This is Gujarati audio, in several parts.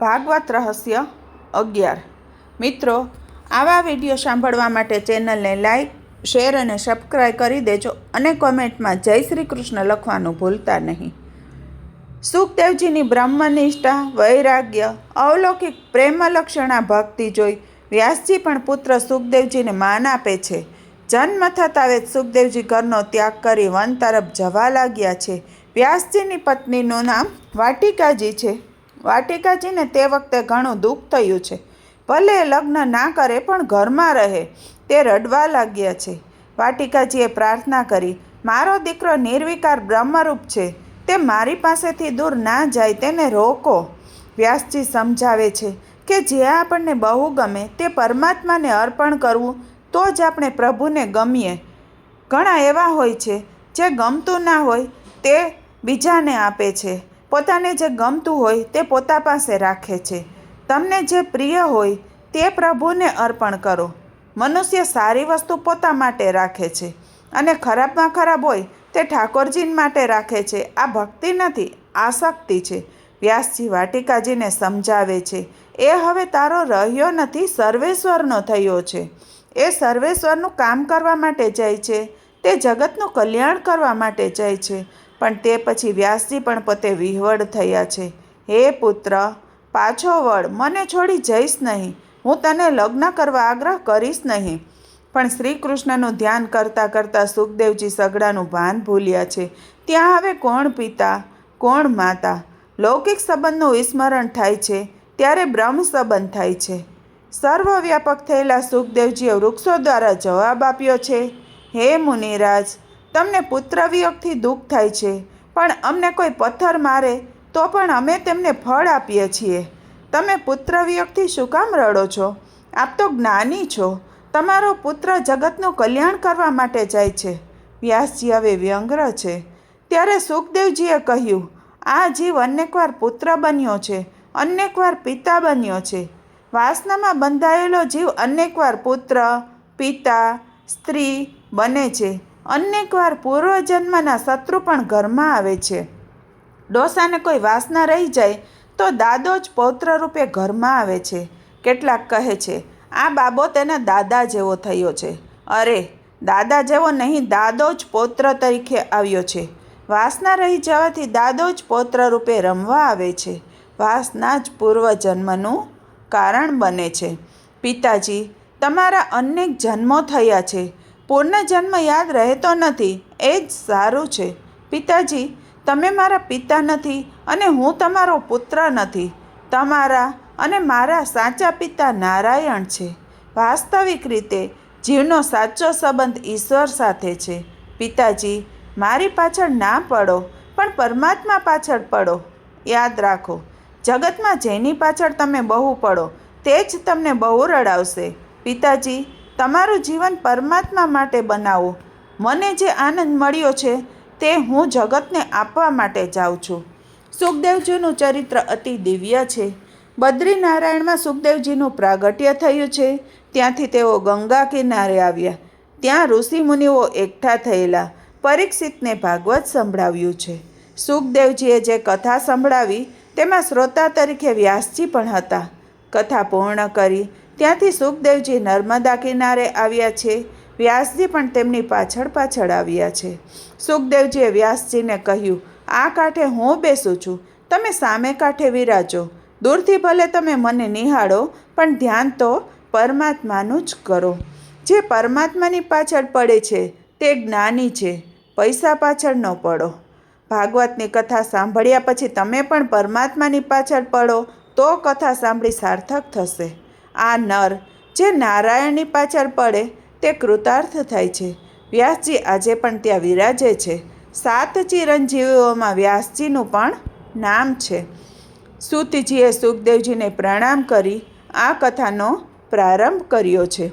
ભાગવત રહસ્ય અગિયાર. મિત્રો, આવા વીડિયો સાંભળવા માટે ચેનલને લાઈક, શેર અને સબસ્ક્રાઈબ કરી દેજો અને કોમેન્ટમાં જય શ્રી કૃષ્ણ લખવાનું ભૂલતા નહીં. સુખદેવજીની બ્રહ્મનિષ્ઠા, વૈરાગ્ય અવલૌકિક પ્રેમલક્ષણા ભક્તિ જોઈ વ્યાસજી પણ પુત્ર સુખદેવજીને માન આપે છે. જન્મ થતાં જ સુખદેવજી ઘરનો ત્યાગ કરી વન તરફ જવા લાગ્યા છે. વ્યાસજીની પત્નીનું નામ વાટિકાજી છે. વાટિકાજીને તે વખતે ઘણું દુઃખ થયું છે. ભલે લગ્ન ના કરે, પણ ઘરમાં રહે. તે રડવા લાગ્યા છે. વાટિકાજીએ પ્રાર્થના કરી, મારો દીકરો નિર્વિકાર બ્રહ્મરૂપ છે. તે મારી પાસેથી દૂર ના જાય, તેને રોકો. વ્યાસજી સમજાવે છે કે જે આપણને બહુ ગમે, તે પરમાત્માને અર્પણ કરવું, તો જ આપણે પ્રભુને ગમીએ. ઘણા એવા હોય છે, જે ગમતું ના હોય, તે બીજાને આપે છે. પોતાને જે ગમતું હોય તે પોતા પાસે રાખે છે. તમને જે પ્રિય હોય તે પ્રભુને અર્પણ કરો. મનુષ્ય સારી વસ્તુ પોતા માટે રાખે છે અને ખરાબમાં ખરાબ હોય તે ઠાકોરજી માટે રાખે છે. આ ભક્તિ નથી આસક્તિ છે. વ્યાસજી વાટિકાજીને સમજાવે છે, એ હવે તારો રહ્યો નથી, સર્વેશ્વરનો થયો છે. એ સર્વેશ્વરનું કામ કરવા માટે જાય છે. તે જગતનું કલ્યાણ કરવા માટે જાય છે. પણ તે પછી વ્યાસજી પણ પોતે વિહવળ થયા છે. હે પુત્ર, પાછો વળ, મને છોડી જઈશ નહીં. હું તને લગ્ન કરવા આગ્રહ કરીશ નહીં. પણ શ્રી કૃષ્ણનું ધ્યાન કરતાં કરતાં સુખદેવજી સગડાનું ભાન ભૂલ્યા છે. ત્યાં હવે કોણ પિતા? કોણ માતા? લૌકિક સંબંધનું વિસ્મરણ થાય છે. ત્યારે બ્રહ્મ સંબંધ થાય છે. સર્વવ્યાપક થયેલા સુખદેવજીએ વૃક્ષો દ્વારા જવાબ આપ્યો છે. હે મુનિરાજ તમને પુત્ર વિયોગથી દુઃખ થાય છે, પણ અમને કોઈ પથ્થર મારે, તો પણ અમે તેમને ફળ આપીએ છીએ. તમે પુત્ર વિયોગથી શું કામ રડો છો? આપ તો જ્ઞાની છો. તમારો પુત્ર જગતનું કલ્યાણ કરવા માટે જાય છે. વ્યાસજી હવે વ્યંગ્ર છે. ત્યારે સુખદેવજીએ કહ્યું, આ જીવ અનેકવાર પુત્ર બન્યો છે, અનેકવાર પિતા બન્યો છે. વાસનામાં બંધાયેલો જીવ અનેકવાર પુત્ર, પિતા, સ્ત્રી બને છે. અનેકવાર પૂર્વજન્મના શત્રુ પણ ઘરમાં આવે છે. ડોસાને કોઈ વાસના રહી જાય તો દાદો જ પૌત્ર રૂપે ઘરમાં આવે છે. કેટલાક કહે છે, આ બાબો તેના દાદા જેવો થયો છે. અરે, દાદા જેવો નહીં, દાદો જ પૌત્ર તરીકે આવ્યો છે. વાસના રહી જવાથી દાદો જ પૌત્ર રૂપે રમવા આવે છે. વાસના જ પૂર્વજન્મનું કારણ બને છે. પિતાજી, તમારા અનેક જન્મો થયા છે. પૂર્ણજન્મ યાદ રહેતો નથી. એ જ સારું છે. પિતાજી, તમે મારા પિતા નથી અને હું તમારો પુત્ર નથી. તમારા અને મારા સાચા પિતા નારાયણ છે. વાસ્તવિક રીતે, જીવનો સાચો સંબંધ ઈશ્વર સાથે છે. પિતાજી, મારી પાછળ ના પડો, પણ પરમાત્મા પાછળ પડો. યાદ રાખો, જગતમાં જેની પાછળ તમે બહુ પડો, તે જ તમને બહુ રડાવશે. પિતાજી તમારું જીવન પરમાત્મા માટે બનાવો. મને જે આનંદ મળ્યો છે તે હું જગતને આપવા માટે જાઉં છું. સુખદેવજીનું ચરિત્ર અતિ દિવ્ય છે. બદ્રીનારાયણમાં સુખદેવજીનું પ્રાગટ્ય થયું છે. ત્યાંથી તેઓ ગંગા કિનારે આવ્યા. ત્યાં ઋષિમુનિઓ એકઠા થયેલા. પરીક્ષિતને ભાગવત સંભળાવ્યું છે. સુખદેવજીએ જે કથા સંભળાવી તેમાં શ્રોતા તરીકે વ્યાસજી પણ હતા. કથા પૂર્ણ કરી ત્યાંથી સુખદેવજી નર્મદા કિનારે આવ્યા છે. વ્યાસજી પણ તેમની પાછળ પાછળ આવ્યા છે. સુખદેવજીએ વ્યાસજીને કહ્યું, આ કાંઠે હું બેસું છું. તમે સામે કાંઠે વિરાજો. દૂરથી ભલે તમે મને નિહાળો, પણ ધ્યાન તો પરમાત્માનું જ કરો. જે પરમાત્માની પાછળ પડે છે, તે જ્ઞાની છે. પૈસા પાછળ ન પડો. ભાગવતની કથા સાંભળ્યા પછી તમે પણ પરમાત્માની પાછળ પડો, તો કથા સાંભળી સાર્થક થશે. આ નર જે નારાયણની પાછળ પડે તે કૃતાર્થ થાય છે. વ્યાસજી આજે પણ ત્યાં વિરાજે છે. સાત ચિરંજીવીઓમાં વ્યાસજીનું પણ નામ છે. સુતજીએ સુખદેવજીને પ્રણામ કરી આ કથાનો પ્રારંભ કર્યો છે.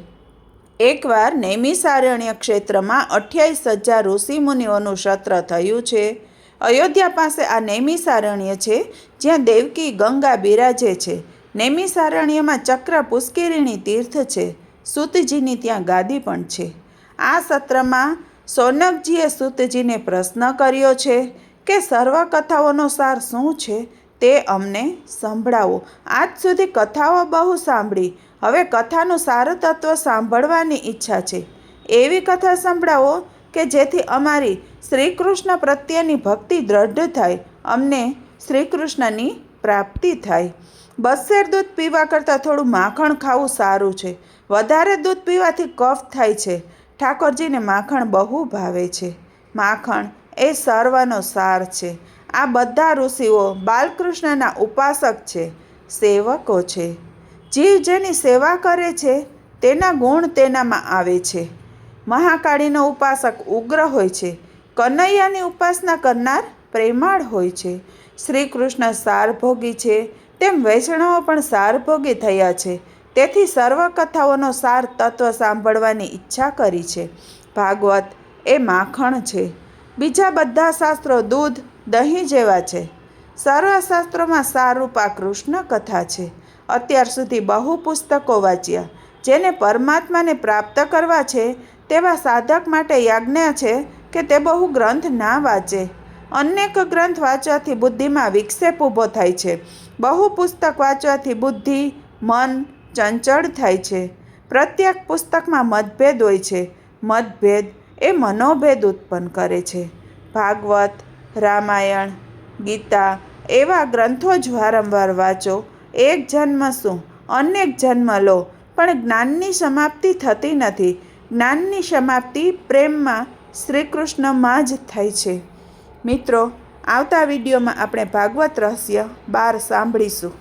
એકવાર નૈમિસારણ્ય ક્ષેત્રમાં અઠ્યાવીસ હજાર ઋષિમુનિઓનું સત્ર થયું છે. અયોધ્યા પાસે આ નૈમિસારણ્ય છે જ્યાં દેવકી ગંગા બિરાજે છે. નૈમિસારણ્યમાં ચક્ર પુષ્કરિણી તીર્થ છે. સૂતજીની ત્યાં ગાદી પણ છે. આ સત્રમાં સોનકજીએ સૂતજીને પ્રશ્ન કર્યો છે કે સર્વ કથાઓનો સાર શું છે તે અમને સંભળાવો. આજ સુધી કથાઓ બહુ સાંભળી. હવે કથાનું સારું તત્વ સાંભળવાની ઈચ્છા છે. એવી કથા સંભળાવો કે જેથી અમારી શ્રી કૃષ્ણ પ્રત્યેની ભક્તિ દ્રઢ થાય. અમને શ્રીકૃષ્ણની પ્રાપ્તિ થાય. બસેર દૂધ પીવા કરતાં થોડું માખણ ખાવું સારું છે. વધારે દૂધ પીવાથી કફ થાય છે. ઠાકોરજીને માખણ બહુ ભાવે છે. માખણ એ સર્વનો સાર છે. આ બધા ઋષિઓ બાલકૃષ્ણના ઉપાસક છે, સેવકો છે. જીવ જેની સેવા કરે છે, તેના ગુણ તેનામાં આવે છે. મહાકાળીનો ઉપાસક ઉગ્ર હોય છે. કનૈયાની ઉપાસના કરનાર પ્રેમાળ હોય છે. શ્રી કૃષ્ણ સારભોગી છે. તેમ વૈષ્ણવો પણ સારભોગી થયા છે. તેથી સર્વ કથાઓનો સાર તત્વ સાંભળવાની ઈચ્છા કરી છે. ભાગવત એ માખણ છે. બીજા બધા શાસ્ત્રો દૂધ, દહીં જેવા છે. સર્વ શાસ્ત્રોમાં સારરૂપા કૃષ્ણ કથા છે. અત્યાર સુધી બહુ પુસ્તકો વાંચ્યા. જેને પરમાત્માને પ્રાપ્ત કરવા છે તેવા સાધક માટે યાજ્ઞા છે કે તે બહુ ગ્રંથ ના વાંચે. અનેક ગ્રંથ વાંચવાથી બુદ્ધિમાં વિક્ષેપ ઊભો થાય છે. બહુ પુસ્તક વાંચવાથી બુદ્ધિ, મન ચંચળ થાય છે. પ્રત્યેક પુસ્તકમાં મતભેદ હોય છે. મતભેદ એ મનોભેદ ઉત્પન્ન કરે છે. ભાગવત, રામાયણ, ગીતા એવા ગ્રંથો જ વારંવાર વાંચો. એક જન્મ શું? અનેક જન્મ લો. પણ જ્ઞાનની સમાપ્તિ થતી નથી. જ્ઞાનની સમાપ્તિ પ્રેમમાં શ્રી કૃષ્ણમાં જ થાય છે. મિત્રો આવતા વિડીયોમાં આપણે ભાગવત રહસ્ય બાર સાંભળીશું.